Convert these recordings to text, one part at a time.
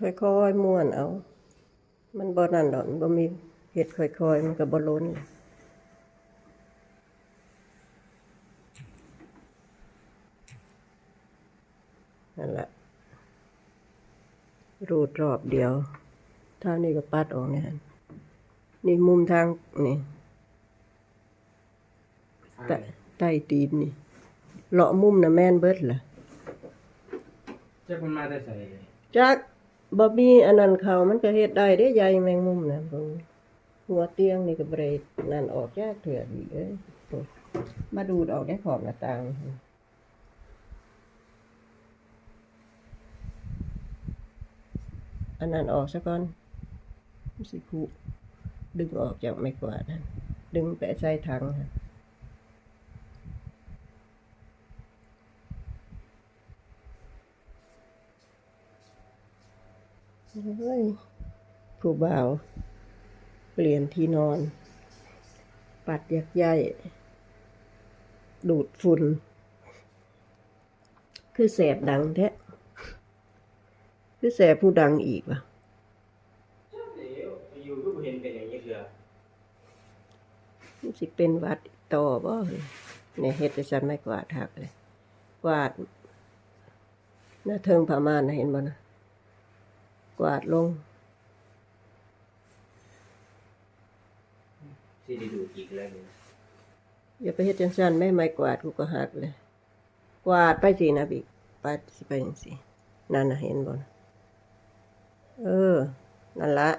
ค่อยๆม้วนเอา มันบ่นั่นดอกมันบ่มีเฮ็ดค่อยๆ มันก็บ่ล้นนั่นแหละรูดรอบเดียวเท่านี้ก็ปัดออกเนี่ยนี่มุมทางนี่ใต้ใต้ตีนนี่เลาะมุมนะแม่นเบิดล่ะเจ้ามันมาแต่ใส่จัก บ่มีอันนั้นเขามันก็เฮ็ดได้เด้ใยแมงมุมนะเบิ่งหัวเตียงนี่ก็บ่ได้นั่นออกยากเถื่อดีเอ้ยมาดูดออกได้ขอบหน้าต่างอันนั้นออกซะก่อนสิคุดึงออกจากไม้กวาดนั่นดึงไปใส่ถังหั่นเฮ้ย ผู้บ่าว เปลี่ยนที่นอน ปัดยักใยดูดฝุ่น คือแสบดังแท้ คือแสบผู้ดังอีกว่ะเจ้าเดี๋ยวอยู่ก็บ่เห็นเป็นอย่างนี้เถื่อมันสิเป็นหวัดต่อบ่เฮ้ยเนี่ยเฮ็ดให้ฉันไม่กวาดหักเลยกวาดหน้าเทิงผ้าม่านน่ะเห็นบ่นะ กวาดลงสิได้ดูดอีกแล้วนี่อย่าไปเฮ็ดจังซั่นแม่ไม้กวาดกูก็หักเลย กวาดไปสินะบิกไปสิไปจังซี่นั่นน่ะเห็นบ่นะเออ นั่นละ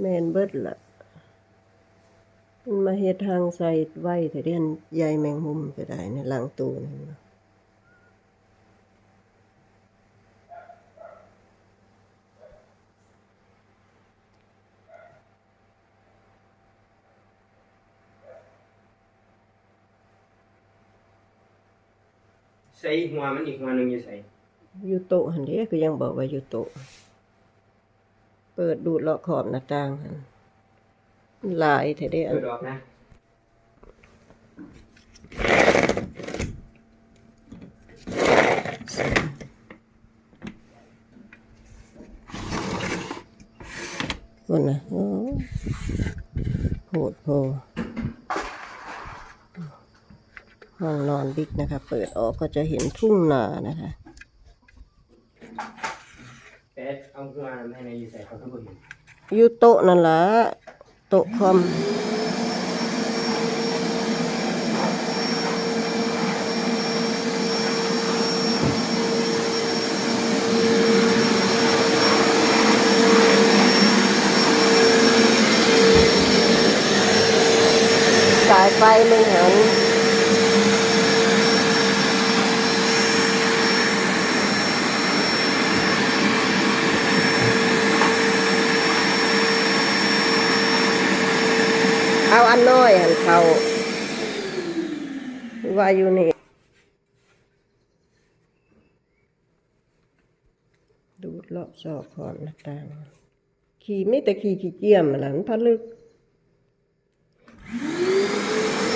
แม่นเบิดละมันมาเฮ็ดทางใส่ไว้แต่เรียนใยแมงมุมก็ได้ในหลังตู้นั่นเนาะ ใส่หัวมันอีกหัวหนึงอยู่ใส่อยู่โต๊ะหั่นเด้ก็ยังบอกว่าอยู่โต๊ะเปิดดูดเลาะขอบหน้าต่างหั่นหลายแท้เด้อัน เปิดออกนะคนนะโอ้โหดโพ ห้องนอนบิ๊กนะคะ เปิดออกก็จะเห็นทุ่งนานะคะแต่เอาหัวมันให้ในอยู่ใส่เขาก็บ่เห็นอยู่โต๊ะนั่นละโต๊ะคอมสายไฟไม่หัน เอาอันน้อยหันเขาว่าอยู่นี่ดูดรอบซอกขอนหน้าต่าง ขี่ไม่แต่ขี่ขี้เกียจหลังพะลึก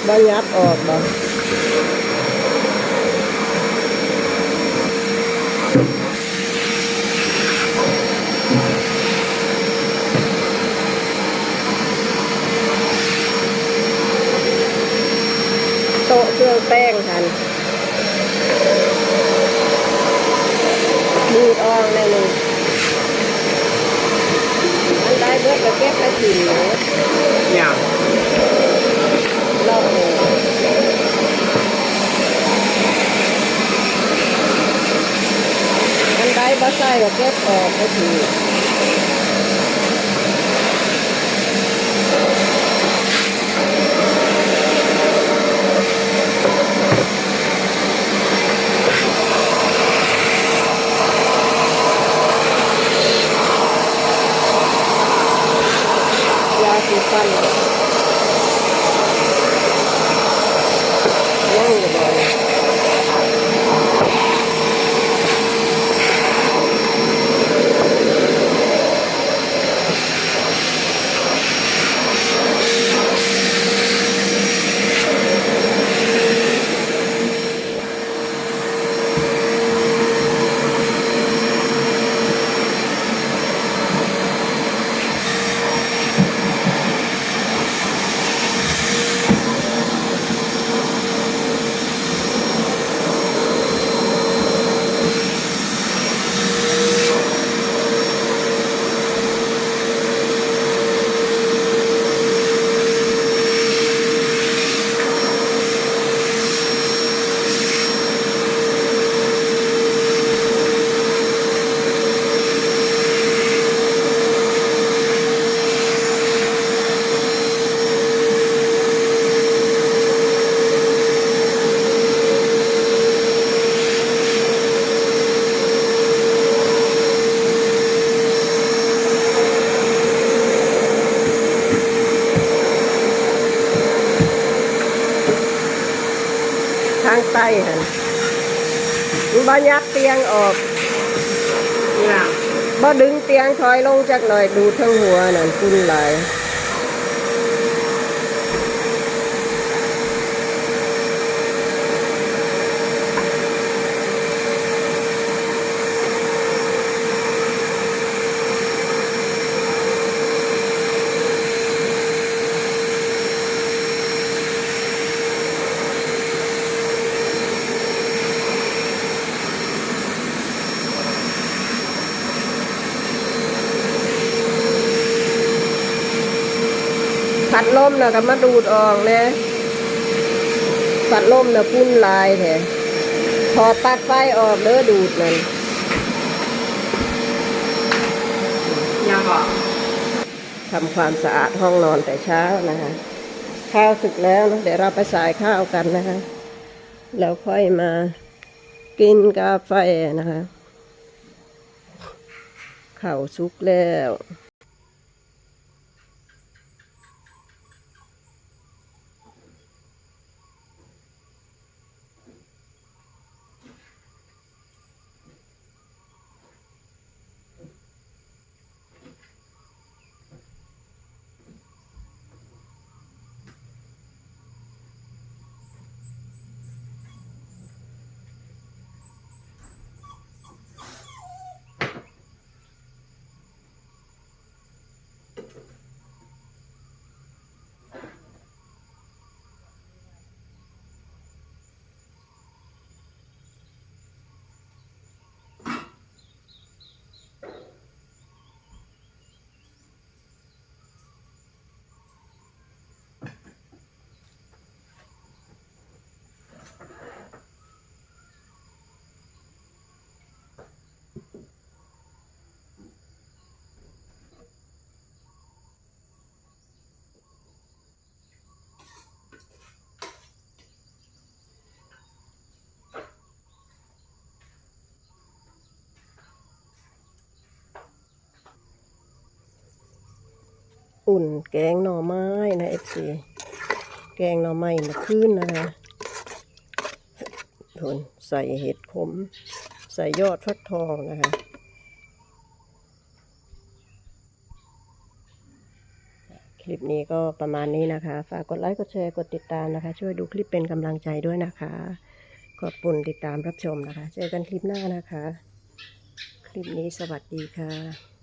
บ่ยับออกบ่โต๊ะเค รื่องแป้งทันดูดออกแน่นึงอันได้เบิดก็เก็บไปถิ่นเนาะเนี่ยรอบหนึ่งอันใดบ่ใส่ก็เก็บออกก็ถือาย ยับเตียงออกเนี่ยบ่ดึงเตียงถอยลงจากหน่อยดูทั้งหัวนั่นคุณหลาย พัดลมนะก็มาดูดออกนะพัดลมนะพุ่นลายแท้ถอดปลั๊กไฟออกเด้อดูดนั่นยังก็ทำความสะอาดห้องนอนแต่เช้านะคะข้าวสุกแล้วนะเดี๋ยวเราไปสายข้าวกันนะคะ แล้วค่อยมากินกาแฟนะคะ เข้าสุกแล้ว อุ่น แกงหน่อไม้นะเอฟซีแกงหน่อไม้มาขึ้นนะคะทนใส่เห็ดขม ใส่ยอดฟักทองนะคะคลิปนี้ก็ประมาณนี้นะคะ ฝากกดไลค์กดแชร์กดติดตามนะคะ ช่วยดูคลิปเป็นกำลังใจด้วยนะคะขอบคุณติดตามรับชมนะคะ เจอกันคลิปหน้านะคะ คลิปนี้สวัสดีค่ะ